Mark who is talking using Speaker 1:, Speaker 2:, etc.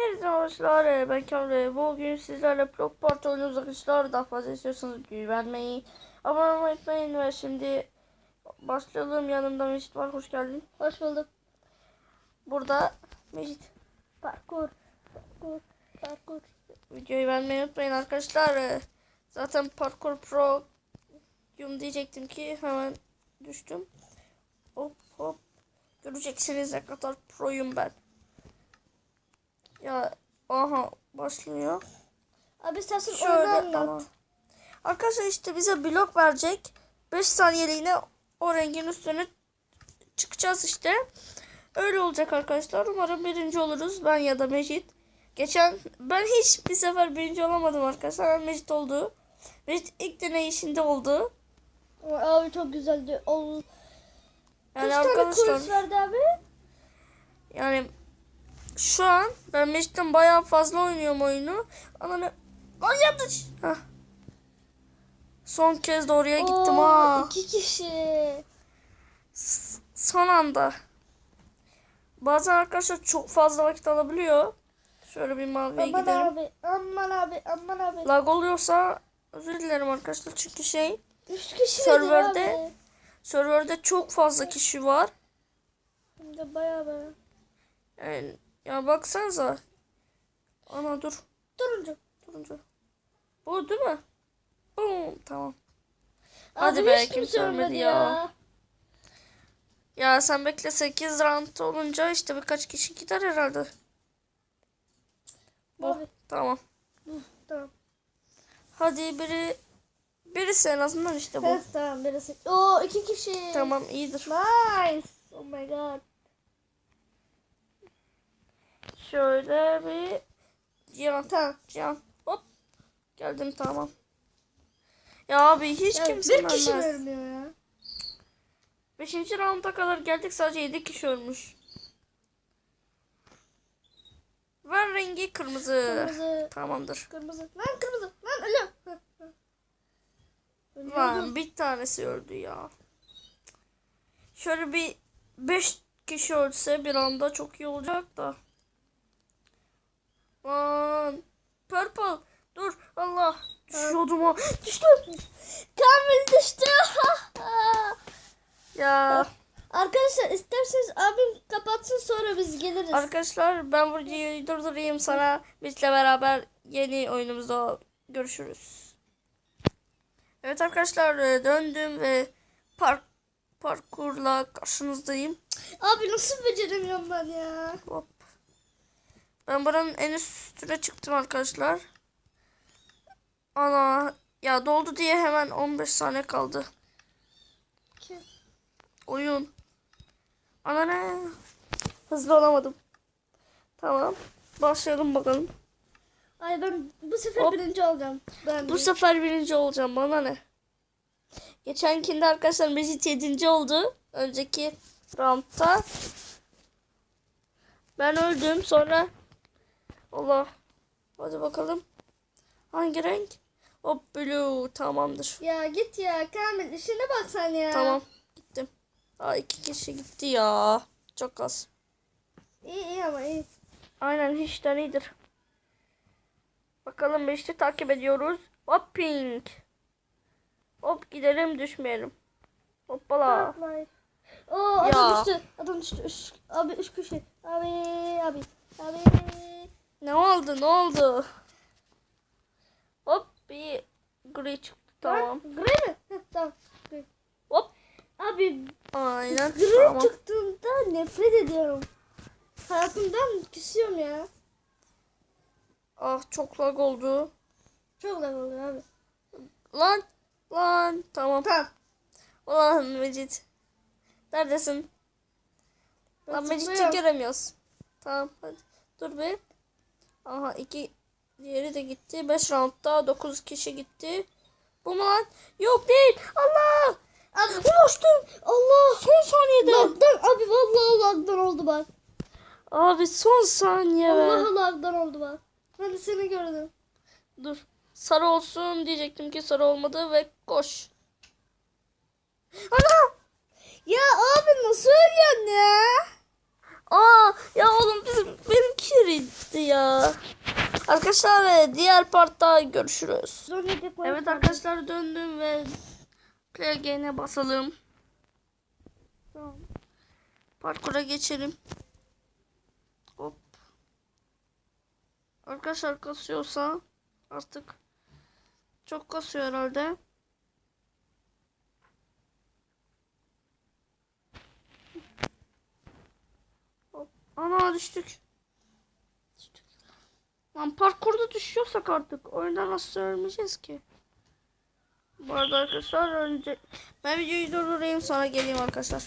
Speaker 1: Herkese arkadaşlar e, ben Kamil bugün sizlerle Block Party oynuyoruz arkadaşlar daha fazla istiyorsanız güvenmeyi abone olmayı unutmayın ve şimdi başlayalım yanımda Mecit var hoş geldin
Speaker 2: Hoş bulduk.
Speaker 1: burada Mecit
Speaker 2: Parkur. Parkur. Parkur.
Speaker 1: videoyu beğenmeyi unutmayın arkadaşlar E, zaten Parkour Pro yum diyecektim ki hemen düştüm hop hop göreceksiniz ne kadar proyum ben ya aha başlıyor
Speaker 2: Abi istersen
Speaker 1: Şöyle
Speaker 2: anlat.
Speaker 1: ama. Arkadaşlar işte bize blok verecek. 5 saniyeliğine o rengin üstüne çıkacağız işte. Öyle olacak arkadaşlar. Umarım birinci oluruz. Ben ya da Mecit. Geçen ben hiç bir sefer birinci olamadım arkadaşlar. Mecit oldu. Mecit ilk deneyişinde oldu.
Speaker 2: Abi çok güzeldi. O
Speaker 1: Yani
Speaker 2: Kaç tane
Speaker 1: arkadaşlar
Speaker 2: verdi abi?
Speaker 1: yani şu an ben Mecit'ten bayağı fazla oynuyorum oyunu. Ama ne? Lan yanlış. Hah. Son kez de oraya gittim ha.
Speaker 2: iki kişi.
Speaker 1: S- son anda. Bazen arkadaşlar çok fazla vakit alabiliyor. Şöyle bir maviye
Speaker 2: Aman
Speaker 1: gidelim.
Speaker 2: abi. Aman abi. Aman abi.
Speaker 1: Lag oluyorsa özür dilerim arkadaşlar. Çünkü şey
Speaker 2: Üç kişi
Speaker 1: Serverde-
Speaker 2: abi.
Speaker 1: serverde çok fazla kişi var.
Speaker 2: Hem de bayağı bayağı.
Speaker 1: Yani, ya baksanıza. Ana dur.
Speaker 2: Turuncu.
Speaker 1: Durunca. Bu değil mi? Boom. Tamam.
Speaker 2: Abi
Speaker 1: Hadi be,
Speaker 2: hiç mi
Speaker 1: kimse ölmedi
Speaker 2: ölmedi
Speaker 1: ya. Ya sen bekle 8 round olunca işte birkaç kişi gider herhalde. Bu.
Speaker 2: Abi.
Speaker 1: Tamam.
Speaker 2: Tamam.
Speaker 1: Hadi biri birisi en azından işte bu.
Speaker 2: Evet, tamam birisi. Oo iki kişi.
Speaker 1: Tamam iyidir.
Speaker 2: Nice. Oh my god.
Speaker 1: Şöyle bir Cihan.
Speaker 2: Tamam.
Speaker 1: Cihan. Hop. Geldim tamam. Ya abi hiç
Speaker 2: Ya,
Speaker 1: kimse
Speaker 2: bir kişi ölmüyor ya.
Speaker 1: Beşinci rounda kadar geldik sadece yedi kişi ölmüş. Ver rengi kırmızı.
Speaker 2: Kırmızı.
Speaker 1: Tamamdır.
Speaker 2: Kırmızı. Lan kırmızı. Hı. Ölüyorum.
Speaker 1: Lan bir tanesi öldü ya. Şöyle bir beş kişi ölse bir anda çok iyi olacak da. Lan. Purple. Dur. Allah. Düşüyordum ha.
Speaker 2: Düştü. Kamil düştü.
Speaker 1: Ya.
Speaker 2: Arkadaşlar isterseniz abim kapatsın sonra biz geliriz.
Speaker 1: Arkadaşlar ben bu videoyu durdurayım sana. Bizle beraber yeni oyunumuzda görüşürüz. Evet arkadaşlar e, döndüm ve park parkurla karşınızdayım.
Speaker 2: Abi nasıl beceremiyorum ben ya?
Speaker 1: Hop. Ben buranın en üstüne çıktım arkadaşlar. Ana ya doldu diye hemen 15 saniye kaldı. Oyun. Ana ne? Hızlı olamadım. Tamam. Başlayalım bakalım.
Speaker 2: Ay ben bu sefer
Speaker 1: Hop.
Speaker 2: birinci olacağım. Ben
Speaker 1: Bu sefer birinci olacağım bana ne? Geçenkinde arkadaşlar Mecit yedinci oldu. Önceki roundda. Ben öldüm sonra. Allah. Hadi bakalım. Hangi renk? Hop blue tamamdır.
Speaker 2: Ya git ya Kamil işine bak sen ya.
Speaker 1: Tamam gittim. Aa iki kişi gitti ya. Çok az.
Speaker 2: İyi iyi ama iyi.
Speaker 1: Aynen hiçten iyidir. Bakalım beşli takip ediyoruz. Hop pink. Hop gidelim düşmeyelim. Hoppala.
Speaker 2: Oo adam düştü. Adam düştü. Üç, abi üç kişi. Abi abi. Abi.
Speaker 1: Ne oldu ne oldu? Hop bir gri çıktı tamam.
Speaker 2: Lan, Gri mi? Tamam.
Speaker 1: Hop
Speaker 2: Abi
Speaker 1: aynen
Speaker 2: gri
Speaker 1: tamam.
Speaker 2: çıktığında nefret ediyorum. Hayatımdan küsüyorum ya.
Speaker 1: Ah çok lag oldu.
Speaker 2: Çok lag oluyor abi.
Speaker 1: Lan lan tamam.
Speaker 2: Tamam.
Speaker 1: Ulan Mecit. Neredesin?
Speaker 2: Ben
Speaker 1: Lan Mecit'i göremiyoruz. Tamam hadi. Dur bir. Aha iki diğeri de gitti. 5 roundda 9 kişi gitti. Bu mu lan? Yok değil. Allah!
Speaker 2: Abi
Speaker 1: Ulaştım.
Speaker 2: Allah.
Speaker 1: Son saniyede.
Speaker 2: Lagdan abi vallahi lagdan oldu bak.
Speaker 1: Abi son saniye be.
Speaker 2: Vallahi lagdan oldu bak. Ben de seni gördüm.
Speaker 1: Dur. Sarı olsun diyecektim ki sarı olmadı ve koş. Ana!
Speaker 2: Ya abi nasıl ölüyorsun ya?
Speaker 1: Aa ya oğlum benimki ya. Arkadaşlar ve diğer partta görüşürüz. Evet arkadaşlar döndüm ve play again'e basalım. Tamam. Parkura geçelim. Hop. Arkadaşlar kasıyorsa artık çok kasıyor herhalde. Hop. Ana. Düştük. Lan parkurda düşüyorsak artık oyundan nasıl ölmeyeceğiz ki? Bu arada arkadaşlar önce ben videoyu durdurayım sonra geleyim arkadaşlar.